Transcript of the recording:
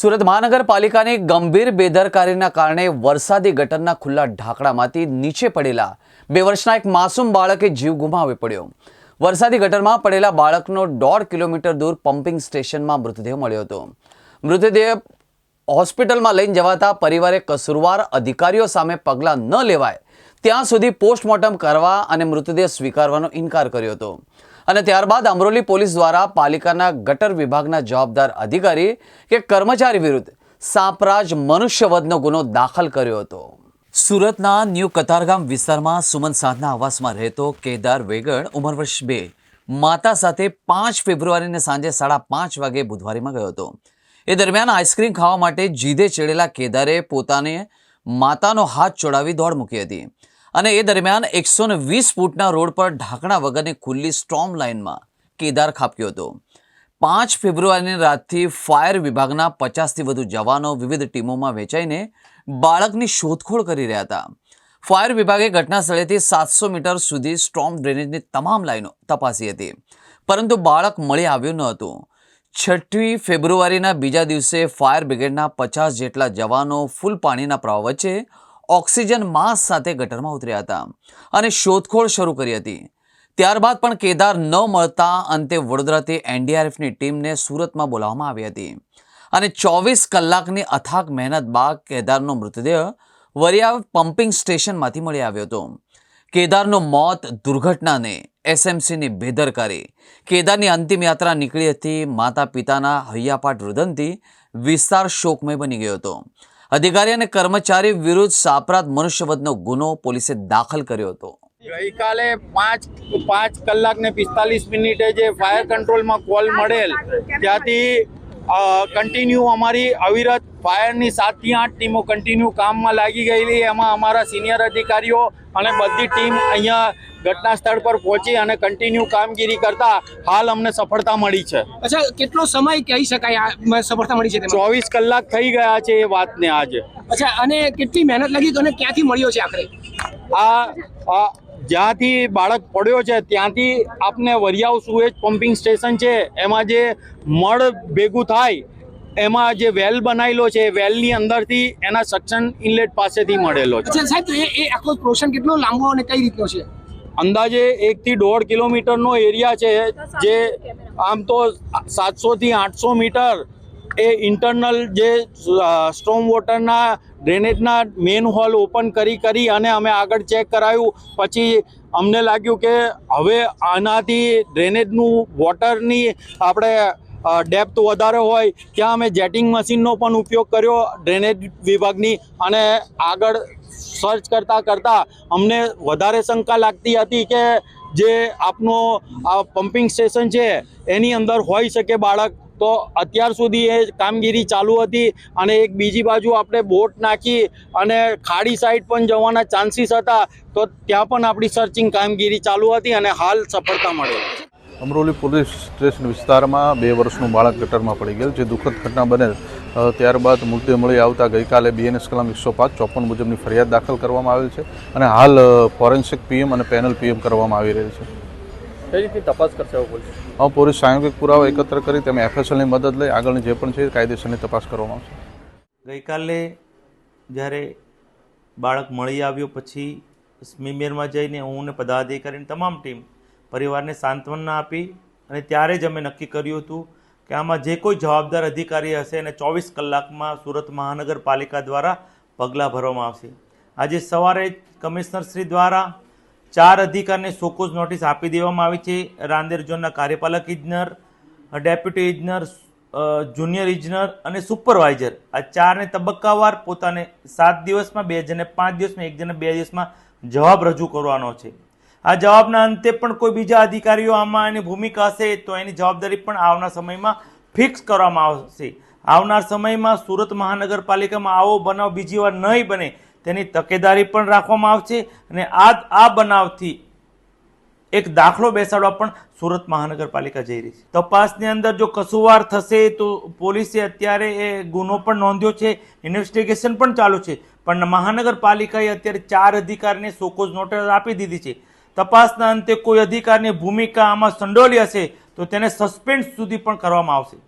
સુરત મહાનગરપાલિકાની ગંભીર બેદરકારીના કારણે વરસાદી ગટરના ખુલ્લા ઢાંકણામાંથી નીચે પડેલા બે વર્ષના એક માસૂમ બાળકે જીવ ગુમાવી પડ્યો. વરસાદી ગટરમાં પડેલા બાળકનો દોઢ કિલોમીટર દૂર પમ્પિંગ સ્ટેશનમાં મૃતદેહ મળ્યો હતો. મૃતદેહ હોસ્પિટલમાં લઈને જવાતા પરિવારે કસૂરવાર અધિકારીઓ સામે પગલાં ન લેવાય. ત્યાં સુધી પોસ્ટમોર્ટમ કરવા અને મૃતદેહ સ્વીકારવાનો ઇનકાર કર્યો હતો. અને ત્યારબાદ અમરોલી પોલીસ દ્વારા પાલિકાના ગટર વિભાગના જવાબદાર અધિકારી કે કર્મચારી વિરુદ્ધ સાપરાજ મનુષ્યવધનો ગુનો દાખલ કર્યો હતો. સુરતના ન્યૂ કતારગામ વિસ્તારમાં સુમન સાધના આવાસમાં રહેતો કેદાર વેગડ ઉંમર વર્ષ બે, માતા સાથે પાંચ ફેબ્રુઆરીને સાંજે સાડા પાંચ વાગે બુધવારીમાં ગયો હતો. એ દરમિયાન આઈસ્ક્રીમ ખાવા માટે જીદે ચડેલા કેદારે પોતાને માતાનો હાથ ચોડાવી દોડ મૂકી હતી. અને એ દરમિયાન એકસો ને વીસ ફૂટના રોડ પર ઢાંકણા વગરની ખુલ્લી સ્ટ્રોમ લાઇનમાં કેદાર ખાબક્યો હતો. પાંચ ફેબ્રુઆરીની રાતથી ફાયર વિભાગના પચાસથી વધુ જવાનો વિવિધ ટીમોમાં વેચાઈને બાળકની શોધખોળ કરી રહ્યા હતા. ફાયર વિભાગે ઘટના સ્થળેથી સાતસો મીટર સુધી સ્ટ્રોમ ડ્રેનેજની તમામ લાઈનો તપાસી હતી. પરંતુ બાળક મળી આવ્યું ન હતું. છઠ્ઠી ફેબ્રુઆરીના બીજા દિવસે ફાયર બ્રિગેડના પચાસ જેટલા જવાનો ફૂલ પાણીના પ્રવાહ વચ્ચે ઓક્સિજન માસ્ક સાથે ગટરમાં ઉતર્યા હતા અને શોધખોળ શરૂ કરી હતી. ત્યારબાદ પણ કેદાર ન મળતા અંતે વડોદરાથી એનડીઆરએફની ટીમને સુરતમાં બોલાવવામાં આવી હતી. અને ચોવીસ કલાકની અથાગ મહેનત બાદ કેદારનો મૃતદેહ વરિયા પમ્પિંગ સ્ટેશનમાંથી મળી આવ્યો હતો. કેદારનું મોત દુર્ઘટનાને એસએમસીની બેદરકારી. કેદારની અંતિમ યાત્રા નીકળી હતી. માતા પિતાના હૈયાપાટ રુદનથી વિસ્તાર શોકમય બની ગયો હતો. અધિકારી અને કર્મચારી વિરુદ્ધ સાપરાધ મનુષ્યવધનો ગુનો પોલીસે દાખલ કર્યો હતો. ગઈકાલે પાંચ પાંચ કલાક ને પિસ્તાલીસ મિનિટે જે ફાયર કંટ્રોલમાં કોલ મળેલ, ત્યાંથી કન્ટિન્યુ અમારી અવિરત ફાયરની સાતથી આઠ ટીમો કન્ટિન્યુ કામમાં લાગી ગયેલી. એમાં અમારા સિનિયર અધિકારીઓ અને બધી ટીમ અહીંયા ઘટના સ્થળ પર પહોંચી અને કન્ટિન્યુ કામગીરી કરતા હાલ અમને સફળતા મળી છે. અચ્છા કેટલો સમય કહી શકાય સફળતા મળી છે ચોવીસ કલાક થઈ ગયા છે એ વાતને આજે. અચ્છા અને કેટલી મહેનત લાગી અને ક્યાંથી મળ્યો છે આખરે? આ જ્યાંથી બાળક પડ્યો છે ત્યાંથી આપને વરિયાવ સુએજ પમ્પિંગ સ્ટેશન છે એમાં જે મળ ભેગું થાય એમાં જે વેલ બનાવેલો છે વેલની અંદરથી એના સક્શન ઇનલેટ પાસેથી મળેલો છે. સાહેબ તો એ એ આખો પ્રોશન કેટલો લાંબો અને કઈ રીતનો છે? અંદાજે એકથી દોઢ કિલોમીટરનો એરિયા છે જે આમ તો સાતસોથી આઠસો મીટર એ ઇન્ટરનલ જે સ્ટ્રોમ વોટરના ડ્રેનેજના મેન હોલ ઓપન કરી કરી અને અમે આગળ ચેક કરાયું. પછી અમને લાગ્યું કે હવે આનાથી ડ્રેનેજનું વોટરની આપણે ડેપ્થ વધારે હોય, ત્યાં અમે જેટિંગ મશીનનો પણ ઉપયોગ કર્યો ડ્રેનેજ વિભાગની. અને આગળ સર્ચ કરતાં કરતાં અમને વધારે શંકા લાગતી હતી કે જે આપનો આ પમ્પિંગ સ્ટેશન છે, એની અંદર હોઈ શકે બાળક તો અત્યાર સુધી એ કામગીરી ચાલુ હતી અને એક બીજી બાજુ આપણે બોટ નાખી અને ખાડી સાઈડ પણ જવાના ચાન્સીસ હતા, તો ત્યાં પણ આપણી સર્ચિંગ કામગીરી ચાલુ હતી અને હાલ સફળતા મળી. અમરોલી પોલીસ સ્ટેશન વિસ્તારમાં બે વર્ષનું બાળક ગટરમાં પડી ગયેલ, જે દુઃખદ ઘટના બનેલ. ત્યારબાદ મૃત્યુ મળી આવતા ગઈકાલે બીએનએસ કલમ એકસો પાંચ ચોપન મુજબની ફરિયાદ દાખલ કરવામાં આવેલ છે અને હાલ ફોરેન્સિક પીએમ અને પેનલ પીએમ કરવામાં આવી રહી છે. કઈ રીતની તપાસ કરશે હવે પોલીસ? હવે પોલીસ સાંયોગિક પુરાવા એકત્ર કરી તેમ એફએસએલની મદદ લઈ આગળની જે પણ છે કાયદેસરની તપાસ કરવામાં આવશે. ગઈકાલે જ્યારે બાળક મળી આવ્યો પછી સ્મીમેરમાં જઈને હું ને પદાધિકારીની તમામ ટીમ પરિવારને સાંત્વના આપી અને ત્યારે જ અમે નક્કી કર્યું હતું કે આમાં જે કોઈ જવાબદાર અધિકારી હશે એને ચોવીસ કલાકમાં સુરત મહાનગરપાલિકા દ્વારા પગલાં ભરવામાં આવશે. આજે સવારે કમિશનર શ્રી દ્વારા ચાર અધિકારીને સોકોઝ નોટિસ આપી દેવામાં આવી છે. રાંદેર ઝોનના કાર્યપાલક ઇજનર, ડેપ્યુટી ઇજનર જુનિયર ઇજનર અને સુપરવાઇઝર. આ ચારને તબક્કાવાર પોતાને સાત દિવસમાં, બે જણને પાંચ દિવસમાં, એક જણને બે દિવસમાં જવાબ રજૂ કરવાનો છે. આ જવાબના અંતે પણ કોઈ બીજા અધિકારીઓ આમાં એની ભૂમિકા હશે તો એની જવાબદારી પણ આવનાર સમયમાં ફિક્સ કરવામાં આવશે. આવનાર સમયમાં સુરત મહાનગરપાલિકામાં આવો બનાવ બીજી વાર નહીં બને તેની તકેદારી પણ રાખવામાં આવશે અને આ આ બનાવથી એક દાખલો બેસાડવા પણ સુરત મહાનગરપાલિકા જઈ રહી છે. તપાસની અંદર જો કસુવાર થશે તો પોલીસે અત્યારે એ ગુનો પણ નોંધ્યો છે ઇન્વેસ્ટિગેશન પણ ચાલુ છે. પણ મહાનગરપાલિકાએ અત્યારે ચાર અધિકારીને સોકોઝ નોટિસ આપી દીધી છે. તપાસના અંતે કોઈ અધિકારની ભૂમિકા આમાં સંડોલી હશે તો તેને સસ્પેન્ડ સુધી પણ કરવામાં આવશે.